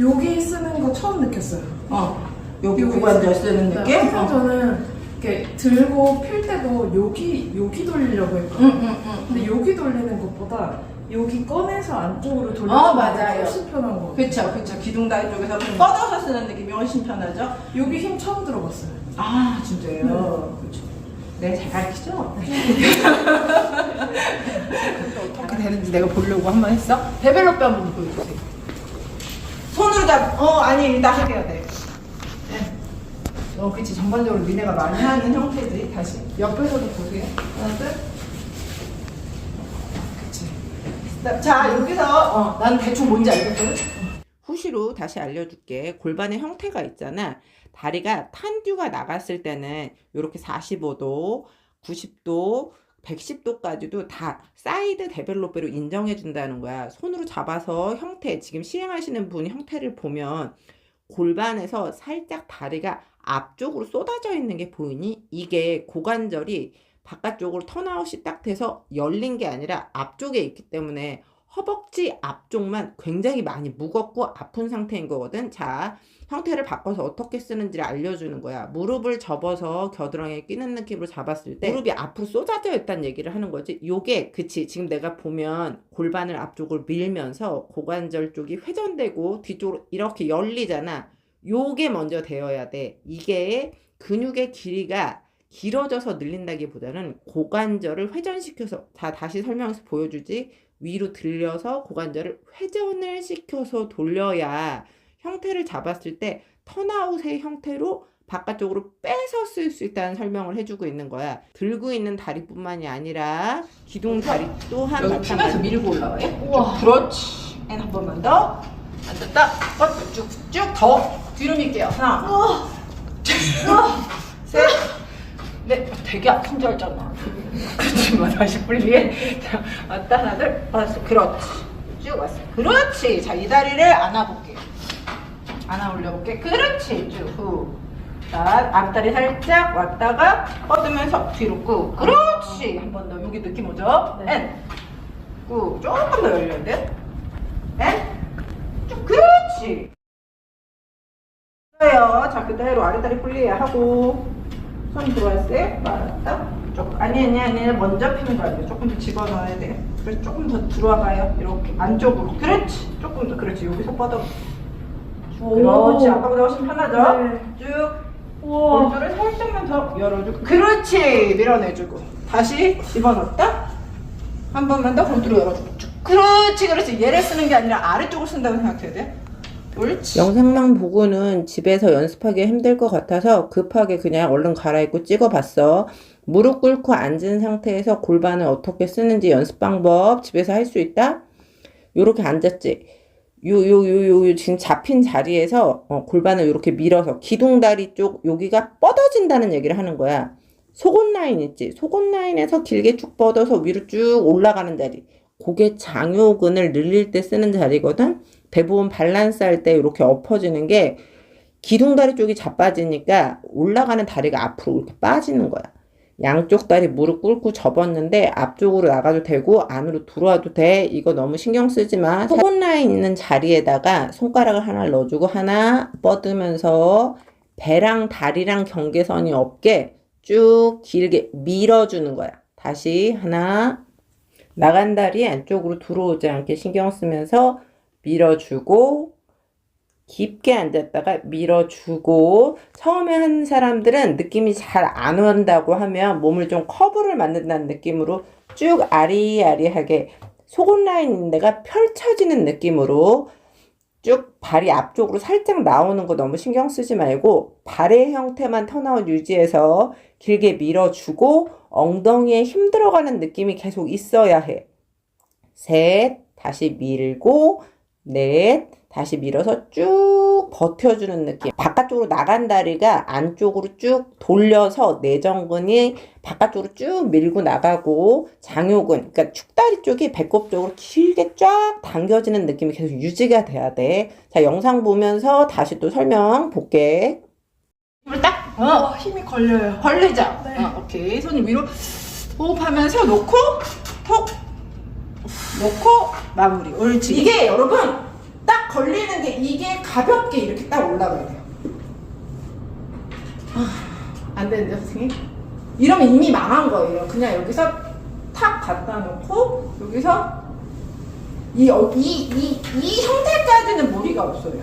여기 쓰는 거 처음 느꼈어요. 어. 여기 여기 고관절 쓰는 네, 느낌? 항상 어. 저는 이렇게 들고 필 때도 여기 여기 돌리려고 했거든요. 응, 응, 응. 근데 여기 돌리는 것보다 여기 꺼내서 안쪽으로 어, 돌리는 맞아요. 훨씬 편한 거. 그쵸, 그쵸. 기둥다리 쪽에서 좀 뻗어서 쓰는 느낌이 훨씬 편하죠? 여기 힘 처음 들어봤어요. 아, 진짜요? 그쵸. 네, 잘 가르치죠? 어떻게 되는지 내가 보려고 한 번 했어? 데벨롭 한번 보여주세요. 손으로 잡, 어, 아니, 일단 해야 돼. 네. 어, 그치. 전반적으로 니네가 많이 하는 형태들이 다시. 옆에서도 보세요. 하나, 둘. 그치. 자, 여기서, 어, 나는 대충 뭔지 알겠거든? 후시로 다시 알려줄게. 골반의 형태가 있잖아. 다리가 탄듀가 나갔을 때는 이렇게 45도, 90도, 110도까지도 다 사이드 데벨로페로 인정해 준다는 거야. 손으로 잡아서 형태, 지금 시행하시는 분 형태를 보면 골반에서 살짝 다리가 앞쪽으로 쏟아져 있는 게 보이니? 이게 고관절이 바깥쪽으로 턴아웃이 딱 돼서 열린 게 아니라 앞쪽에 있기 때문에 허벅지 앞쪽만 굉장히 많이 무겁고 아픈 상태인 거거든. 자, 형태를 바꿔서 어떻게 쓰는지를 알려주는 거야. 무릎을 접어서 겨드랑이에 끼는 느낌으로 잡았을 때 무릎이 앞으로 쏟아져 있다는 얘기를 하는 거지. 요게 그치. 지금 내가 보면 골반을 앞쪽으로 밀면서 고관절 쪽이 회전되고 뒤쪽으로 이렇게 열리잖아. 요게 먼저 되어야 돼. 이게 근육의 길이가 길어져서 늘린다기보다는 고관절을 회전시켜서 자 다시 설명해서 보여주지 위로 들려서 고관절을 회전을 시켜서 돌려야 형태를 잡았을 때 턴아웃의 형태로 바깥쪽으로 빼서 쓸 수 있다는 설명을 해주고 있는 거야. 들고 있는 다리뿐만이 아니라 기둥 다리 또한 마찬가지. 밀고 올라와요? 우와. 그렇지. 앤 한 번만 더. 앉았다. 어, 쭉쭉 더. 뒤로 밀게요. 하나. 셋. 넷. 되게 아픈 줄 알잖아. 그렇지만 다시 풀리게. 자, 왔다 하나 둘. 왔어. 그렇지. 쭉 왔어. 그렇지. 자, 이 다리를 안아볼게. 안아 올려볼게. 그렇지. 쭉 후. 자, 앞다리 살짝 왔다가 뻗으면서 뒤로 꾹. 그렇지. 한 번 더. 여기 느낌 오죠? 네. 앤. 꾹. 조금 더 열려야 돼. 앤. 쭉. 그렇지. 좋아요. 자, 그대로 아래다리 풀리야 하고. 손 들어왔어요? 맞다. 조금. 아니, 아니, 아니. 먼저 피는 거 아니에요. 조금 더 집어넣어야 돼. 그래서 조금 더 들어와봐요. 이렇게. 안쪽으로. 그렇지. 조금 더. 그렇지. 여기서 뻗어. 그렇지. 아까보다 훨씬 편하죠? 네. 쭉. 우와. 골조를 살짝만 더 열어주고. 그렇지. 밀어내주고. 다시 집어넣었다. 한 번만 더 골조를 열어주고. 쭉. 그렇지. 그렇지. 얘를 쓰는 게 아니라 아래쪽을 쓴다고 생각해야 돼. 옳지. 영상만 보고는 집에서 연습하기 힘들 것 같아서 급하게 그냥 얼른 갈아입고 찍어봤어. 무릎 꿇고 앉은 상태에서 골반을 어떻게 쓰는지 연습 방법 집에서 할 수 있다? 요렇게 앉았지. 요, 요, 요, 요, 지금 잡힌 자리에서 어, 골반을 이렇게 밀어서 기둥다리 쪽 여기가 뻗어진다는 얘기를 하는 거야. 속옷 라인 있지? 속옷 라인에서 길게 쭉 뻗어서 위로 쭉 올라가는 자리. 그게 장요근을 늘릴 때 쓰는 자리거든? 대부분 밸런스 할 때 이렇게 엎어지는 게 기둥다리 쪽이 자빠지니까 올라가는 다리가 앞으로 이렇게 빠지는 거야. 양쪽 다리 무릎 꿇고 접었는데 앞쪽으로 나가도 되고 안으로 들어와도 돼. 이거 너무 신경 쓰지 마. 속옷 라인 있는 자리에다가 손가락을 하나 넣어주고 하나 뻗으면서 배랑 다리랑 경계선이 없게 쭉 길게 밀어주는 거야. 다시 하나 나간 다리 안쪽으로 들어오지 않게 신경 쓰면서 밀어주고 깊게 앉았다가 밀어주고 처음에 한 사람들은 느낌이 잘 안 온다고 하면 몸을 좀 커브를 만든다는 느낌으로 쭉 아리아리하게 속옷 라인 있는 데가 펼쳐지는 느낌으로 쭉 발이 앞쪽으로 살짝 나오는 거 너무 신경 쓰지 말고 발의 형태만 턴아웃 유지해서 길게 밀어주고 엉덩이에 힘 들어가는 느낌이 계속 있어야 해. 셋, 다시 밀고, 넷, 다시 밀어서 쭉 버텨주는 느낌. 바깥쪽으로 나간 다리가 안쪽으로 쭉 돌려서 내전근이 바깥쪽으로 쭉 밀고 나가고 장요근, 그러니까 축다리 쪽이 배꼽 쪽으로 길게 쫙 당겨지는 느낌이 계속 유지가 돼야 돼. 자, 영상 보면서 다시 또 설명 볼게. 힘을 딱, 어, 와, 힘이 걸려요. 벌리자. 네. 어, 오케이. 손이 위로 호흡하면서 놓고, 톡, 놓고, 마무리. 옳지. 이게 여러분, 딱 걸리는 게 이게 가볍게 이렇게 딱 올라가야 돼요. 아, 안 되는데 선생님? 이러면 이미 망한 거예요. 그냥 여기서 탁 갖다 놓고 여기서 이, 어, 이, 이, 이 형태까지는 무리가 없어요.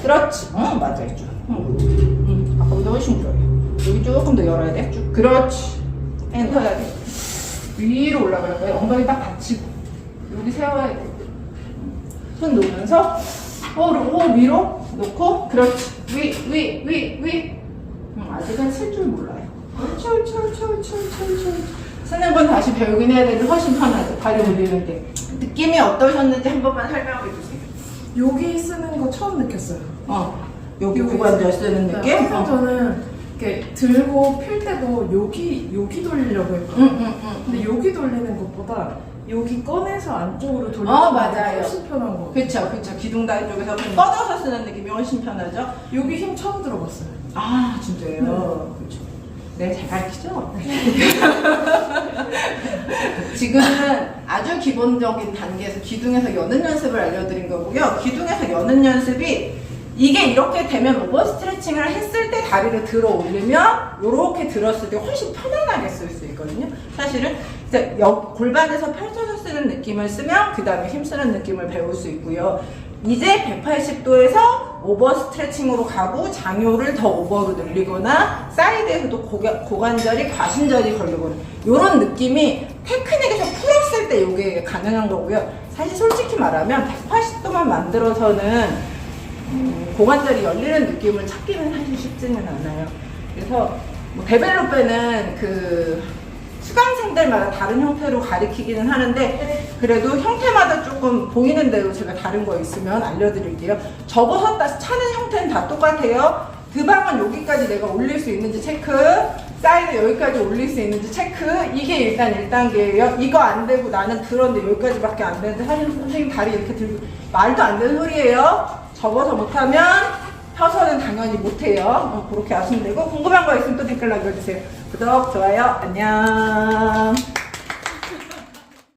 그렇지. 어, 맞아요. 쭉. 응. 응. 아까보다 훨씬 좋아요. 여기 조금 더 열어야 돼. 쭉. 그렇지. 엔터 해야 돼. 위로 올라갈 거예요. 엉덩이 딱 받치고. 여기 세워야 돼. 손 놓으면서 어, 오, 위로 놓고 그렇지. 위, 위, 위, 위. 응, 아직은 쓸줄 몰라요. 옳지, 옳지, 옳지, 옳지, 옳지, 옳지. 쓰는 건 다시 배우긴 해야 되는데 훨씬 편하죠. 발이 올리는 게. 느낌이 어떠셨는지 한 번만 설명해 주세요. 여기 쓰는 거 처음 느꼈어요. 어, 여기 고관절 쓰는 네, 느낌? 항상 어. 저는 이렇게 들고 필 때도 여기 여기 돌리려고 했거든요. 응, 응, 응. 근데 여기 돌리는 것보다 여기 꺼내서 안쪽으로 돌리는 어, 게 맞아요. 훨씬 편한 거. 그쵸, 그쵸. 기둥다리 쪽에서 뻗어서 쓰는 느낌이 훨씬 편하죠? 여기 힘 처음 들어봤어요. 아, 진짜요? 그쵸. 네, 잘 가르치죠? 지금은 아주 기본적인 단계에서 기둥에서 여는 연습을 알려드린 거고요. 기둥에서 여는 연습이 이게 이렇게 되면 오버 스트레칭을 했을 때 다리를 들어 올리면 이렇게 들었을 때 훨씬 편안하게 쓸 수 있거든요. 사실은 이제 옆 골반에서 펼쳐서 쓰는 느낌을 쓰면 그 다음에 힘쓰는 느낌을 배울 수 있고요. 이제 180도에서 오버 스트레칭으로 가고 장요를 더 오버로 늘리거나 사이드에서도 고가, 고관절이 과신절이 걸리거나 이런 느낌이 테크닉에서 풀었을 때 이게 가능한 거고요. 사실 솔직히 말하면 180도만 만들어서는 음, 고관절이 열리는 느낌을 찾기는 사실 쉽지는 않아요. 그래서 뭐 데벨로페는 그 수강생들마다 다른 형태로 가리키기는 하는데 그래도 형태마다 조금 보이는 대로 제가 다른 거 있으면 알려드릴게요. 접어서 따 차는 형태는 다 똑같아요. 드방은 여기까지 내가 올릴 수 있는지 체크 사이드 여기까지 올릴 수 있는지 체크 이게 일단 1단계예요. 이거 안 되고 나는 들었는데 여기까지밖에 안 되는데 사실 선생님 다리 이렇게 들고 말도 안 되는 소리예요. 접어서 못하면 펴서는 당연히 못해요. 어, 그렇게 아시면 되고 궁금한 거 있으면 또 댓글 남겨주세요. 구독, 좋아요, 안녕.